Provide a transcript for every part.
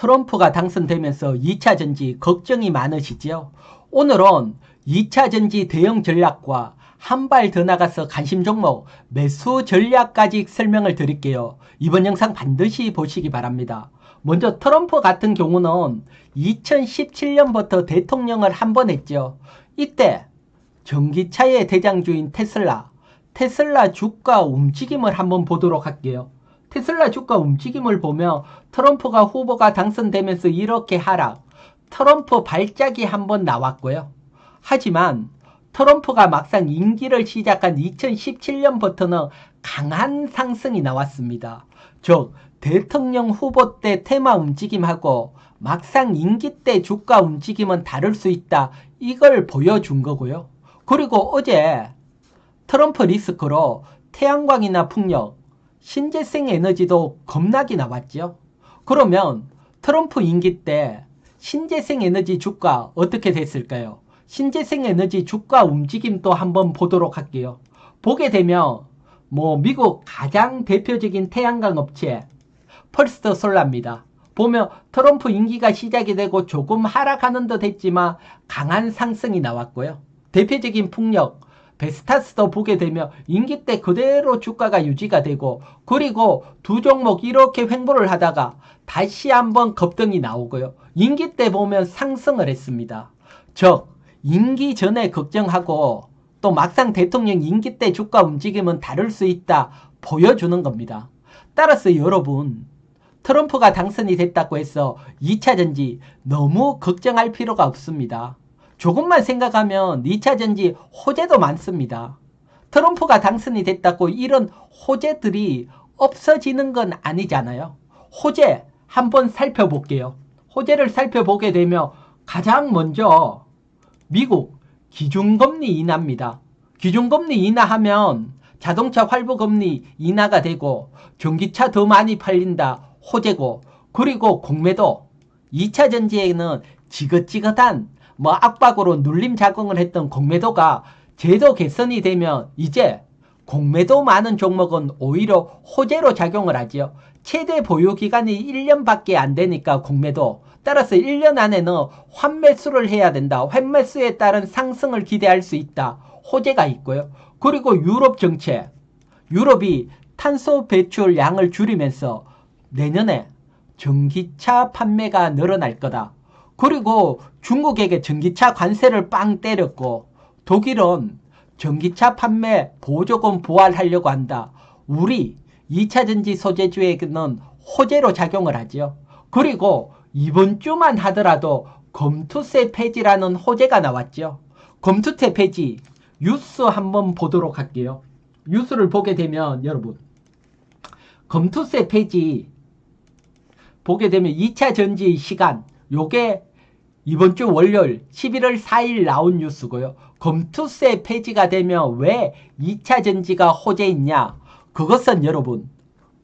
트럼프가 당선되면서 2차 전지 걱정이 많으시죠? 오늘은 2차 전지 대응 전략과 한 발 더 나가서 관심 종목 매수 전략까지 설명을 드릴게요. 이번 영상 반드시 보시기 바랍니다. 먼저 트럼프 같은 경우는 2017년부터 대통령을 한 번 했죠. 이때 전기차의 대장주인 테슬라, 테슬라 주가 움직임을 한번 보도록 할게요. 테슬라 주가 움직임을 보면 트럼프가 후보가 당선되면서 이렇게 하락, 트럼프 발작이 한번 나왔고요. 하지만 트럼프가 막상 임기를 시작한 2017년부터는 강한 상승이 나왔습니다. 즉, 대통령 후보 때 테마 움직임하고 막상 임기 때 주가 움직임은 다를 수 있다. 이걸 보여준 거고요. 그리고 어제 트럼프 리스크로 태양광이나 풍력, 신재생 에너지도 겁나게 나왔죠. 그러면 트럼프 임기 때 신재생 에너지 주가 어떻게 됐을까요? 신재생 에너지 주가 움직임도 한번 보도록 할게요. 보게 되면 뭐 미국 가장 대표적인 태양광 업체 펄스터 솔라입니다. 보면 트럼프 임기가 시작이 되고 조금 하락하는 듯 했지만 강한 상승이 나왔고요. 대표적인 풍력 베스타스도 보게 되면 임기 때 그대로 주가가 유지가 되고 그리고 두 종목 이렇게 횡보를 하다가 다시 한번 급등이 나오고요. 임기 때 보면 상승을 했습니다. 즉 임기 전에 걱정하고 또 막상 대통령 임기 때 주가 움직임은 다를 수 있다 보여주는 겁니다. 따라서 여러분 트럼프가 당선이 됐다고 해서 2차 전지 너무 걱정할 필요가 없습니다. 조금만 생각하면 2차 전지 호재도 많습니다. 트럼프가 당선이 됐다고 이런 호재들이 없어지는 건 아니잖아요. 호재 한번 살펴볼게요. 호재를 살펴보게 되면 가장 먼저 미국 기준금리 인하입니다. 기준금리 인하하면 자동차 활부금리 인하가 되고 전기차 더 많이 팔린다 호재고 그리고 공매도 2차 전지에는 지긋지긋한 뭐 압박으로 눌림 작용을 했던 공매도가 제도 개선이 되면 이제 공매도 많은 종목은 오히려 호재로 작용을 하지요. 최대 보유 기간이 1년밖에 안 되니까 공매도 따라서 1년 안에는 환매수를 해야 된다. 환매수에 따른 상승을 기대할 수 있다. 호재가 있고요. 그리고 유럽 정책. 유럽이 탄소 배출 양을 줄이면서 내년에 전기차 판매가 늘어날 거다. 그리고 중국에게 전기차 관세를 빵 때렸고 독일은 전기차 판매 보조금 부활하려고 한다. 우리 2차 전지 소재주에게는 호재로 작용을 하죠. 그리고 이번 주만 하더라도 검투세 폐지라는 호재가 나왔죠. 검투세 폐지 뉴스 한번 보도록 할게요. 뉴스를 보게 되면 여러분 검투세 폐지 보게 되면 2차 전지 시간 요게 이번 주 월요일 11월 4일 나온 뉴스고요. 검투세 폐지가 되면 왜 2차 전지가 호재있냐? 그것은 여러분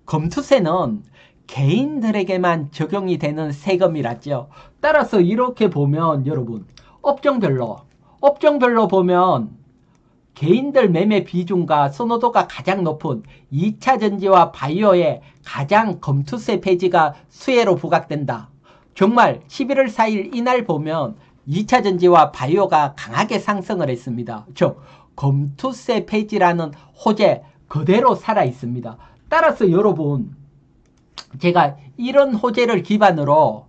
검투세는 개인들에게만 적용이 되는 세금이라죠. 따라서 이렇게 보면 여러분 업종별로 업종별로 보면 개인들 매매 비중과 선호도가 가장 높은 2차 전지와 바이오에 가장 검투세 폐지가 수혜로 부각된다. 정말 11월 4일 이날 보면 2차 전지와 바이오가 강하게 상승을 했습니다. 즉 검투세 폐지라는 호재 그대로 살아 있습니다. 따라서 여러분 제가 이런 호재를 기반으로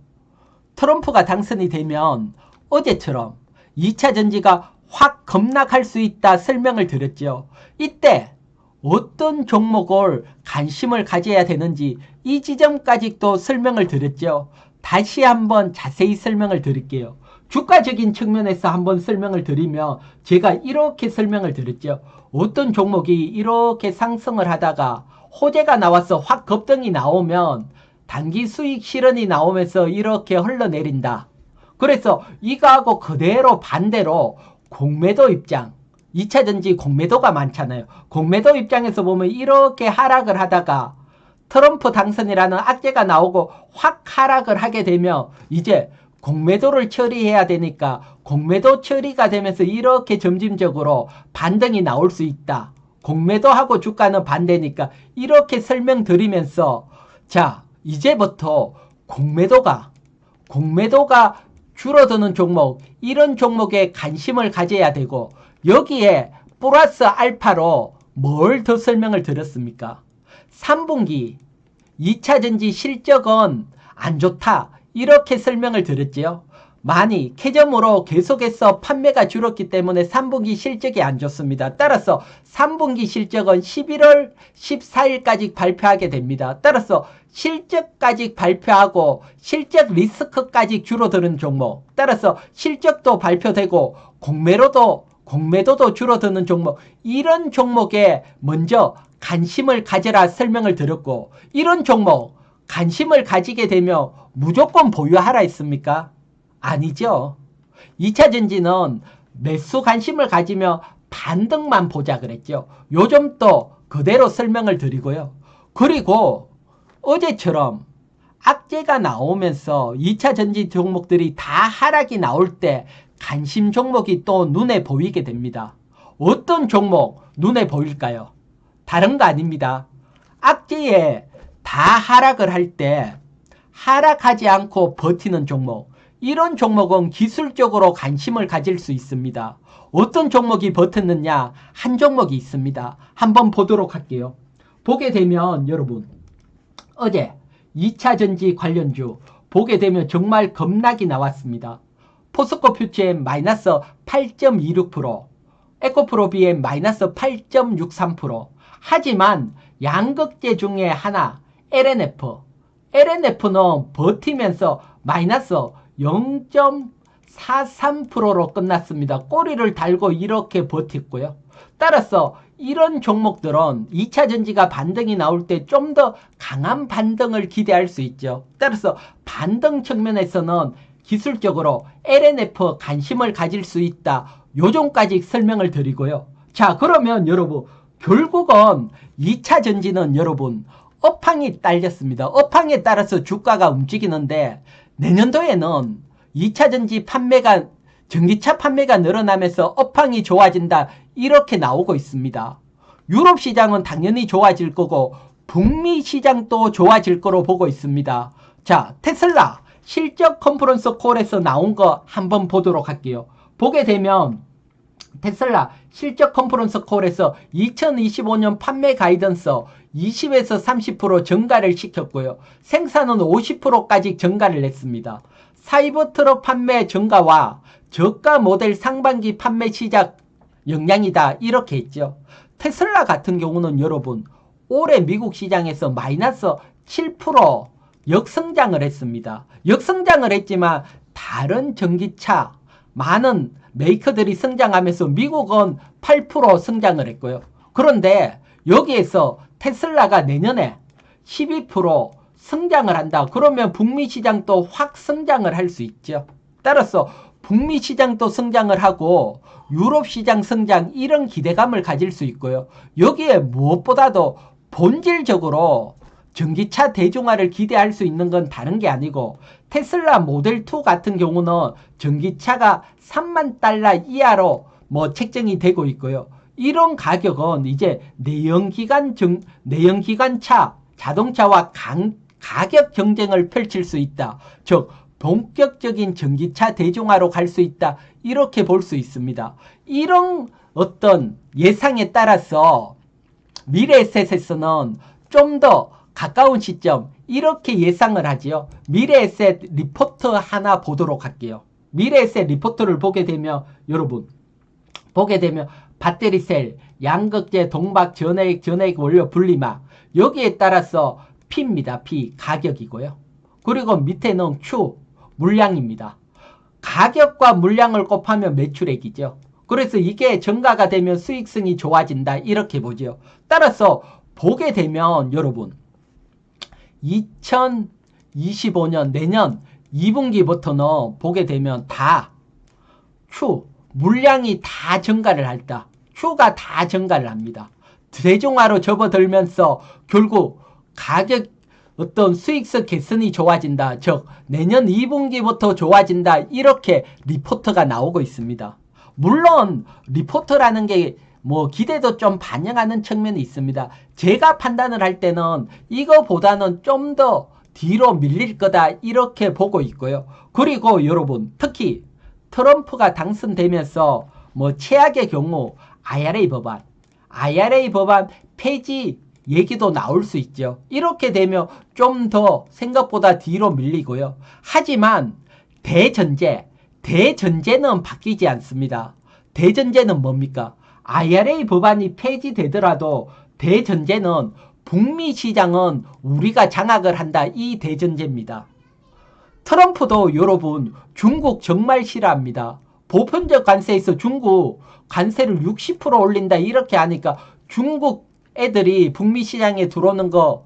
트럼프가 당선이 되면 어제처럼 2차 전지가 확 급락할 수 있다 설명을 드렸죠. 이때 어떤 종목을 관심을 가져야 되는지 이 지점까지도 설명을 드렸죠. 다시 한번 자세히 설명을 드릴게요. 주가적인 측면에서 한번 설명을 드리면 제가 이렇게 설명을 드렸죠. 어떤 종목이 이렇게 상승을 하다가 호재가 나와서 확 급등이 나오면 단기 수익 실현이 나오면서 이렇게 흘러내린다. 그래서 이거하고 그대로 반대로 공매도 입장 2차전지 공매도가 많잖아요. 공매도 입장에서 보면 이렇게 하락을 하다가 트럼프 당선이라는 악재가 나오고 확 하락을 하게 되면 이제 공매도를 처리해야 되니까 공매도 처리가 되면서 이렇게 점진적으로 반등이 나올 수 있다. 공매도하고 주가는 반대니까 이렇게 설명드리면서 자 이제부터 공매도가 공매도가 줄어드는 종목 이런 종목에 관심을 가져야 되고 여기에 플러스 알파로 뭘 더 설명을 드렸습니까? 3분기 2차전지 실적은 안 좋다 이렇게 설명을 드렸지요. 많이 캐점으로 계속해서 판매가 줄었기 때문에 3분기 실적이 안 좋습니다. 따라서 3분기 실적은 11월 14일까지 발표하게 됩니다. 따라서 실적까지 발표하고 실적 리스크까지 줄어드는 종목 따라서 실적도 발표되고 공매로도 공매도도 줄어드는 종목 이런 종목에 먼저 관심을 가져라 설명을 드렸고 이런 종목 관심을 가지게 되면 무조건 보유하라 했습니까? 아니죠. 2차 전지는 매수 관심을 가지며 반등만 보자 그랬죠. 요점 또 그대로 설명을 드리고요. 그리고 어제처럼 악재가 나오면서 2차 전지 종목들이 다 하락이 나올 때 관심 종목이 또 눈에 보이게 됩니다. 어떤 종목 눈에 보일까요? 다른 거 아닙니다. 악재에 다 하락을 할 때 하락하지 않고 버티는 종목 이런 종목은 기술적으로 관심을 가질 수 있습니다. 어떤 종목이 버텼느냐 한 종목이 있습니다. 한번 보도록 할게요. 보게 되면 여러분 어제 2차 전지 관련주 보게 되면 정말 겁나게 나왔습니다. 포스코 퓨처엠 마이너스 8.26% 에코프로 비엠 마이너스 8.63% 하지만 양극재 중에 하나 LNF LNF는 버티면서 마이너스 0.43%로 끝났습니다. 꼬리를 달고 이렇게 버텼고요. 따라서 이런 종목들은 2차 전지가 반등이 나올 때 좀 더 강한 반등을 기대할 수 있죠. 따라서 반등 측면에서는 기술적으로 LNF 관심을 가질 수 있다. 요정까지 설명을 드리고요. 자, 그러면 여러분, 결국은 2차 전지는 여러분, 업황이 딸렸습니다. 업황에 따라서 주가가 움직이는데 내년도에는 2차 전지 판매가 전기차 판매가 늘어나면서 업황이 좋아진다 이렇게 나오고 있습니다. 유럽 시장은 당연히 좋아질 거고 북미 시장도 좋아질 거로 보고 있습니다. 자, 테슬라 실적 컨퍼런스 콜에서 나온 거 한번 보도록 할게요. 보게 되면 테슬라 실적 컨퍼런스 콜에서 2025년 판매 가이던스 20에서 30% 증가를 시켰고요. 생산은 50%까지 증가를 했습니다. 사이버 트럭 판매 증가와 저가 모델 상반기 판매 시작 영향이다 이렇게 했죠. 테슬라 같은 경우는 여러분 올해 미국 시장에서 마이너스 7% 역성장을 했습니다. 역성장을 했지만 다른 전기차 많은 메이커들이 성장하면서 미국은 8% 성장을 했고요. 그런데 여기에서 테슬라가 내년에 12% 성장을 한다. 그러면 북미 시장도 확 성장을 할 수 있죠. 따라서 북미 시장도 성장을 하고 유럽 시장 성장 이런 기대감을 가질 수 있고요. 여기에 무엇보다도 본질적으로 전기차 대중화를 기대할 수 있는 건 다른 게 아니고 테슬라 모델 2 같은 경우는 전기차가 3만 달러 이하로 뭐 책정이 되고 있고요. 이런 가격은 이제 내연기관 정, 내연기관 차 자동차와 강, 가격 경쟁을 펼칠 수 있다. 즉 본격적인 전기차 대중화로 갈 수 있다. 이렇게 볼 수 있습니다. 이런 어떤 예상에 따라서 미래에셋에서는 좀 더 가까운 시점 이렇게 예상을 하지요. 미래에셋 리포트 하나 보도록 할게요. 미래에셋 리포트를 보게 되면 여러분 보게 되면 배터리셀, 양극재, 동박, 전해액, 전해액 원료 분리막 여기에 따라서 P입니다. P 가격이고요. 그리고 밑에는 Q 물량입니다. 가격과 물량을 곱하면 매출액이죠. 그래서 이게 증가가 되면 수익성이 좋아진다 이렇게 보죠. 따라서 보게 되면 여러분 2025년 내년 2분기부터는 보게 되면 다 Q 물량이 다 증가를 할다. Q가 다 증가를 합니다. 대중화로 접어들면서 결국 가격 어떤 수익성 개선이 좋아진다. 즉 내년 2분기부터 좋아진다. 이렇게 리포트가 나오고 있습니다. 물론 리포트라는 게 뭐 기대도 좀 반영하는 측면이 있습니다. 제가 판단을 할 때는 이거보다는 좀 더 뒤로 밀릴 거다 이렇게 보고 있고요. 그리고 여러분 특히 트럼프가 당선되면서 뭐 최악의 경우 IRA 법안, IRA 법안 폐지 얘기도 나올 수 있죠. 이렇게 되면 좀 더 생각보다 뒤로 밀리고요. 하지만 대전제, 대전제는 바뀌지 않습니다. 대전제는 뭡니까? IRA 법안이 폐지되더라도 대전제는 북미 시장은 우리가 장악을 한다. 이 대전제입니다. 트럼프도 여러분 중국 정말 싫어합니다. 보편적 관세에서 중국 관세를 60% 올린다 이렇게 하니까 중국 애들이 북미 시장에 들어오는 거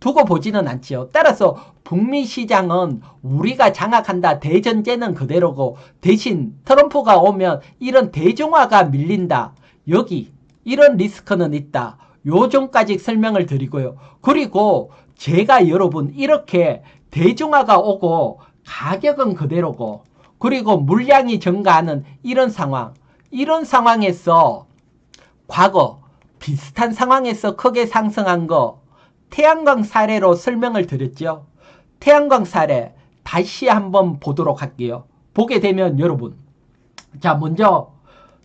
두고 보지는 않지요. 따라서 북미 시장은 우리가 장악한다. 대전제는 그대로고 대신 트럼프가 오면 이런 대중화가 밀린다. 여기 이런 리스크는 있다. 요점까지 설명을 드리고요. 그리고 제가 여러분 이렇게 대중화가 오고 가격은 그대로고 그리고 물량이 증가하는 이런 상황 이런 상황에서 과거 비슷한 상황에서 크게 상승한 거 태양광 사례로 설명을 드렸죠. 태양광 사례 다시 한번 보도록 할게요. 보게 되면 여러분 자 먼저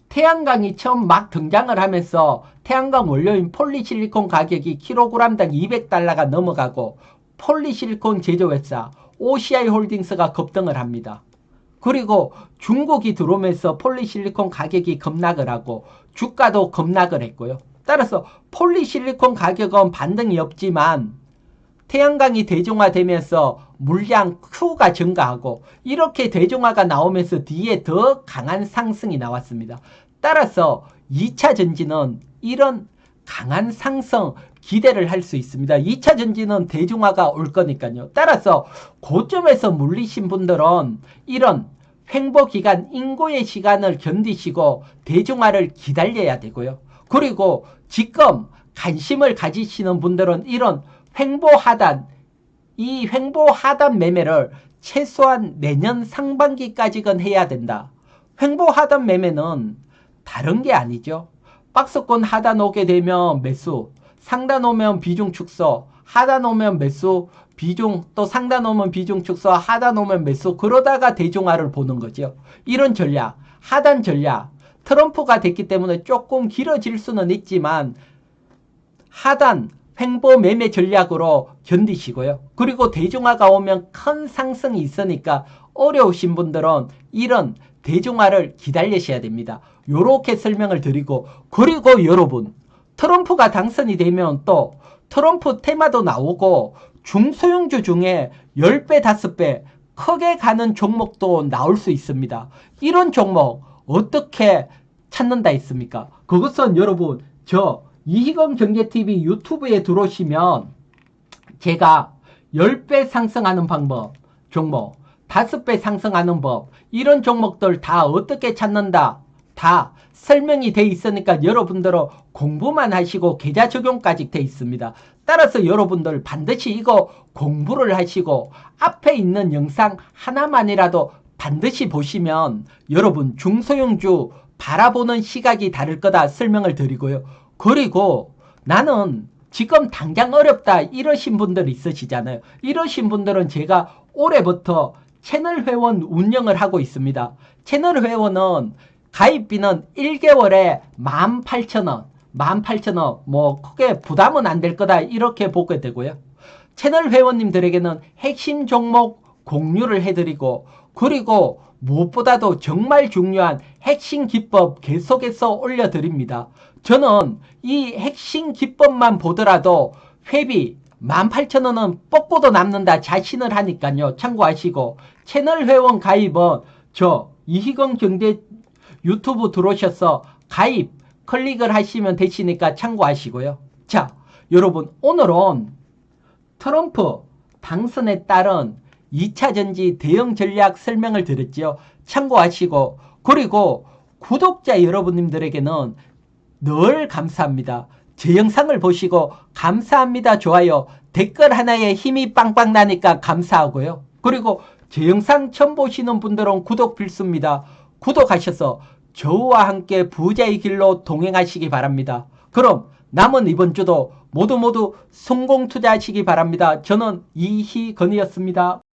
태양광이 처음 막 등장을 하면서 태양광 원료인 폴리실리콘 가격이 킬로그램당 200달러가 넘어가고 폴리실리콘 제조회사 OCI 홀딩스가 급등을 합니다. 그리고 중국이 들어오면서 폴리실리콘 가격이 급락을 하고 주가도 급락을 했고요. 따라서 폴리실리콘 가격은 반등이 없지만 태양광이 대중화되면서 물량 Q가 증가하고 이렇게 대중화가 나오면서 뒤에 더 강한 상승이 나왔습니다. 따라서 2차 전지는 이런 강한 상승 기대를 할 수 있습니다. 2차 전지는 대중화가 올 거니까요. 따라서 고점에서 물리신 분들은 이런 횡보 기간, 인고의 시간을 견디시고 대중화를 기다려야 되고요. 그리고 지금 관심을 가지시는 분들은 이런 횡보 하단, 이 횡보 하단 매매를 최소한 내년 상반기까지는 해야 된다. 횡보 하단 매매는 다른 게 아니죠. 박스권 하단 오게 되면 매수, 상단 오면 비중 축소, 하단 오면 매수, 비중 또 상단 오면 비중 축소, 하단 오면 매수 그러다가 대중화를 보는 거죠. 이런 전략, 하단 전략. 트럼프가 됐기 때문에 조금 길어질 수는 있지만 하단 횡보 매매 전략으로 견디시고요. 그리고 대중화가 오면 큰 상승이 있으니까 어려우신 분들은 이런 대중화를 기다리셔야 됩니다. 요렇게 설명을 드리고 그리고 여러분 트럼프가 당선이 되면 또 트럼프 테마도 나오고 중소형주 중에 10배, 5배 크게 가는 종목도 나올 수 있습니다. 이런 종목 어떻게 찾는다 했습니까? 그것은 여러분 저 이희검 경제TV 유튜브에 들어오시면 제가 10배 상승하는 방법 종목 5배 상승하는 법 이런 종목들 다 어떻게 찾는다 다 설명이 돼 있으니까 여러분들은 공부만 하시고 계좌 적용까지 돼 있습니다. 따라서 여러분들 반드시 이거 공부를 하시고 앞에 있는 영상 하나만이라도 반드시 보시면 여러분 중소형주 바라보는 시각이 다를 거다 설명을 드리고요. 그리고 나는 지금 당장 어렵다 이러신 분들 있으시잖아요. 이러신 분들은 제가 올해부터 채널 회원 운영을 하고 있습니다. 채널 회원은 가입비는 1개월에 18,000원, 18,000원, 뭐 크게 부담은 안 될 거다 이렇게 보게 되고요. 채널 회원님들에게는 핵심 종목 공유를 해드리고 그리고 무엇보다도 정말 중요한 핵심 기법 계속해서 올려드립니다. 저는 이 핵심 기법만 보더라도 회비 18,000원은 뽑고도 남는다 자신을 하니까요. 참고하시고 채널 회원 가입은 저 이희건 경제 유튜브 들어오셔서 가입 클릭을 하시면 되시니까 참고하시고요. 자, 여러분 오늘은 트럼프 당선에 따른 2차 전지 대응 전략 설명을 드렸죠. 참고하시고 그리고 구독자 여러분님들에게는 늘 감사합니다. 제 영상을 보시고 감사합니다 좋아요 댓글 하나에 힘이 빵빵 나니까 감사하고요. 그리고 제 영상 처음 보시는 분들은 구독 필수입니다. 구독하셔서 저와 함께 부자의 길로 동행하시기 바랍니다. 그럼 남은 이번 주도 모두 모두 성공 투자하시기 바랍니다. 저는 이희건이었습니다.